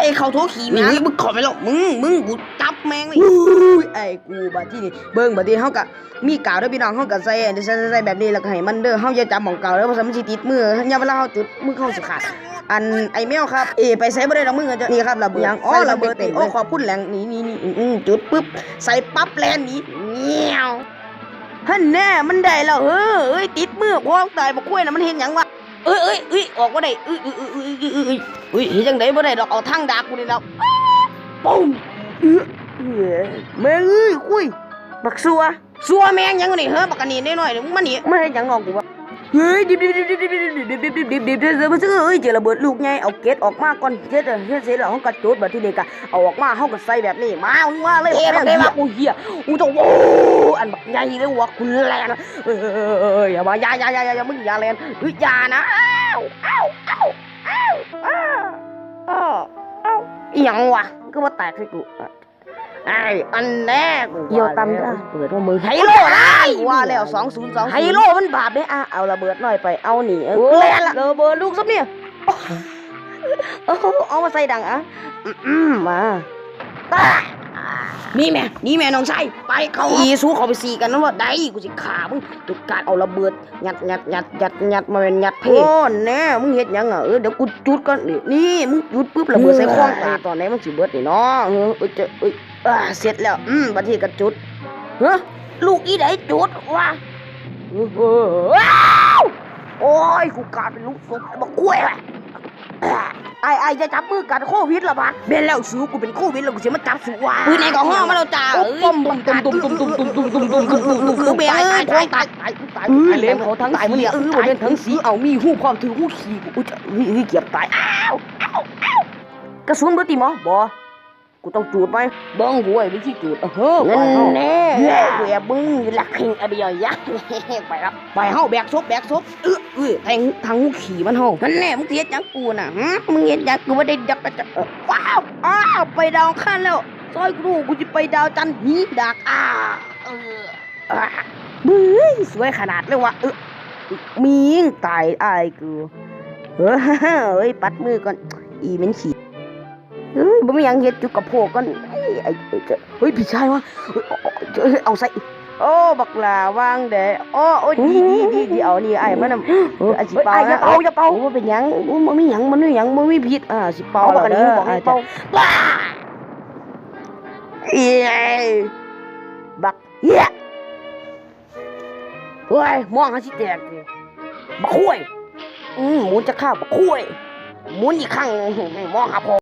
ไอ้เขาโทรขี่แม่งมึงขอไปหรอกมึงมึงกูจับแม่งเลยอุ้ยไอ้กูบัดที่นี่เบิ่งบัดนี้เฮาก็มีกาวเด้อพี่น้องเฮาก็ใส่อันนี้ใส่ใส่แบบนี้แล้วก็ให้มันเด้อเฮาอย่าจับหม่องกาวเด้อเพราะมันสิติดมือยามเวลาเฮาจุดมือเข้าสิขาดอันไอ้แมวครับเอไปใส่บ่ได้ดอกมึงอะจะนี่ครับระเบิดอ๋อระเบิดนี่โอ้ขอบคุณแหลงนี่นี่นี่อืมจุดปึ๊บใส่ปั๊บแลนหนี้เงี้ยวฮั่นแน่มันได้แล้วเฮ้อเอ้ยติดมือพอตายบ่กล้วยน่ะมันเห็นหยังวะเอ้ยเอ้ยเอ้ยออกบ่ได้เอ้ยเอ้ยเอ้ยเอ้ยเอ้ยเอ้ยเอ้ยเฮ็ดจังได๋บ่ได้ดอกเอาทางดากกูนี่ดอกอ้าปุ้มเอื้อเอื้อแม่งเอ้ยคุยบักซัวซัวแม่งหยังนี่เฮ้อบักอันนี้น้อยๆเดี๋ยวมึงมานี่มาเฮ็ดหยังนอกกูวะเฮ้ยดิบดิบดิบดิบดิบดิบดิบดิบดิบดิบดิบดิบดิบซื้อเอ้ยเจอระเบิดลูกใหญ่เอาเกล็ดออกมาก่อนเฮ็ดเฮ็ดเสร็จแล้วเฮาก็จุดบัดทีนี้ก็เอาออกมาเฮาก็ใส่แบบนี้มามึงว่าเลยเอ๊ะแม่งได้เหี้ปะยกูเหี้ยกูจะโอ้อันบักใหญ่เลยวะคุณแลนเอ้ยอย่ามาอย่าอย่าอย่าอย่ามึงอย่าแลนเฮ้ยอย่านะอ้าวอ้าว ยังวะก็มาแตกใส่กูไอ้อันแน่กูเยี่ยวตำจ้ะเปิดว่ามือไฮโลได้ว่าแล้วสองศูนย์สองไฮโลมันบาปเด้อะเอาระเบิดหน่อยไปเอาหนีเออแลนละระเบิดลูกซับเนี่ยโอ้โหเอามาใส่ดังอะอืมมาตา นี่แม่ นี่แม่น้องชายไปเขาอีสู้เขาไปสีกันนะว่าได้กูสิขามึงตุกการเอาระเบิดยัดยัดยัดยัดยัดมาเป็นยัดเพโอ้แน่มึงเฮ็ดหยังอะเออเดี๋ยวกูจุดก่อนนี่นี่มึงจุดปุ๊บระเบิดใส่ข้องตาตอนไหนมันสิเบิดนี่เนาะเออเอ้ยเจะเอ้ยอ่าเสร็จแล้วอืมบัดนี้ก็จุดเฮ้ลูกอีไดจุดวะเออเออว้าวโอ้ยกูกลายเป็นลูกศพบักกล้วยว่ะ ไอ้ไอ้จะจับมือกันโควิดละบาดเบนแล้วสูกูเป็นโควิดแล้วกูสิมาจับสูว่าปืนในกล่องห้องมาแล้วจ้าโอ้ปมตุ้มตุ้มตุ้มตุ้มตุ้มตุ้มตุ้มตุ้มตุ้มตุ้มตุ้มตุ้มคือเบงเอ้ยตายตายตายตายเออเล่นเขาทั้งสีเออเล่นทั้งสีเอามีหูพร้อมถือหูขี่กูจะเฮ้ยเกียบตายอ้าวอ้าวอ้าวกระสุนเบอร์ตีหมอบ่ กูต้องจูดไหมเบิ้งกูไอ้วิธีจูดเออนั่นแน่กูแอบบึ้งหลักหิงอะไรอย่างยักษ์ไปครับไปเฮาแบกซบแบกซบเออเออแทงทางหูขี่มันเฮานั่นแน่มึงเฮ็ดจังกูน่ะฮะมึงเฮ็ดจังกูไม่ได้ดักกระจะว้าวอ้าวไปดาวขั้นแล้วซอยกูดูกูจะไปดาวจันทร์หีดักอ่าเอออ่าบื้อสวยขนาดเลยวะเออมียิงตายอายกูเฮ้ยเฮ้ยปัดมือก่อนอีเหม็นขี้ เฮ้ยบ่มีหยังเฮ็ดจุกกระโพกก่อนไอ้ไอ้ไอ้เจ้าเฮ้ยพี่ชายวะเฮ้ยเอาเอาเอาเอาใส่โอ้บักหลาวางเด้โอ้โอ้ยดีดีดีดีเอานี่ไอ้มันน่ะเอออาสิเป่านะเอาอย่าเป่าบ่เป็นหยังบ่มีหยังมันมีหยังบ่มีพิษอ่าสิเป่าแล้วเด้ออ่าจ้ะว้าเย้บักเหี้ยเฮ้ยมองหาสิแตกดิบักคุ้ยอืมหมุนจะข้าวบักคุ้ยหมุนอีกครั้งมองหาพอ